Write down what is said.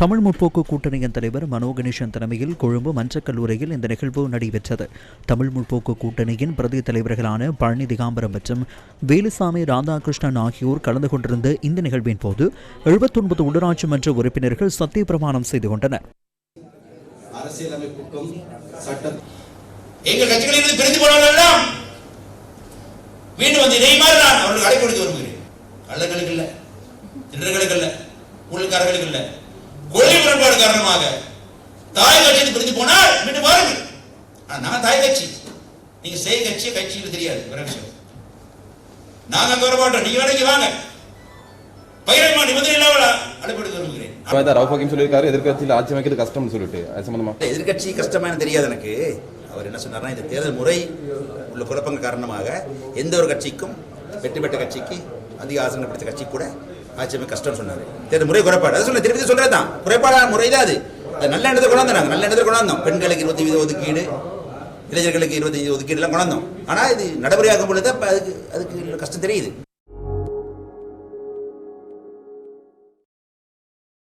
தமிழ் முற்போக்கு கூட்டணியின் தலைவர் மனோ கணேசன் தலைமையில் கொழும்பு மஞ்சக் கல்லூரியில் இந்த நிகழ்வு நடைபெற்றது. தமிழ் முற்போக்கு கூட்டணியின் பிரதி தலைவர்களான பழனி திகாம்பரம் மற்றும் வேலுசாமி ராதாகிருஷ்ணன் ஆகியோர் கலந்து கொண்டிருந்த இந்த நிகழ்வின் போது எழுபத்தொன்பது உள்ளூராட்சி மன்ற உறுப்பினர்கள் சத்திய பிரமாணம் செய்து கொண்டனர். அரசியலமைப்புக்கும் சட்டம். எங்கள் கட்சிகளிலிருந்து பிரிந்து போனவர்களெல்லாம் மீண்டும் வந்து இதே மாதிரி நான் அவர்களுக்கு அழைப்பு விடுத்து வருகிறேன். கள்ளங்களுக்கு இல்லை திருடர்களுக்கு இல்லை ஊழல்காரர்களுக்கு இல்லை. கொள்கை முரண்பாடு காரணமாக தாய் கட்சியில் பிரிந்து போனால் மீண்டும் வாருங்கள் நான் தாய் கட்சி. நீங்க செய் கட்சி கட்சியில் தெரியாது. வேற விஷயம் நாங்க அங்க வர மாட்டோம் நீங்க வேலைக்கு வாங்க. பகிரங்கமா நிபந்தனை இல்லாமல்? அழைப்பு விடுத்து வருகிறேன் அதான் ரவுஃப் ஹக்கீம் சொல்லியிருக்காரு. எதிர்க்கட்சியில் ஆட்சி அமைக்கிறது கஷ்டம்னு சொல்லிட்டு. அது சம்பந்தமா? இல்ல, எதிர்க்கட்சி கஷ்டமா எனக்கு தெரியாது எனக்கு. அவர் என்ன சொன்னார்னா இந்த தேர்தல் முறை உள்ள குழப்பங்கள் காரணமாக எந்த ஒரு கட்சிக்கும் வெற்றி பெற்ற கட்சிக்கு அதிக ஆசனம் பிடித்த கட்சி கூட ஆட்சி கஷ்டம் கஷ்டம்னு சொன்னார். தேர்தல் முறை குறைபாடு. அதை சொல்ல திருப்பி சொல்றது தான் குறைபாடான முறை தான் அது. அது நல்ல எண்ணத்தை கொண்டாந்தாங்க. நல்ல எண்ணத்தை கொண்டாந்தோம். பெண்களுக்கு இருபத்தி வீத ஒதுக்கீடு இளைஞர்களுக்கு இருபத்தி ஒதுக்கீடு எல்லாம் கொண்டாந்தோம். ஆனால் இது நடைமுறையாகும் பொழுது அதுக்கு அதுக்கு கஷ்டம் தெரியுது.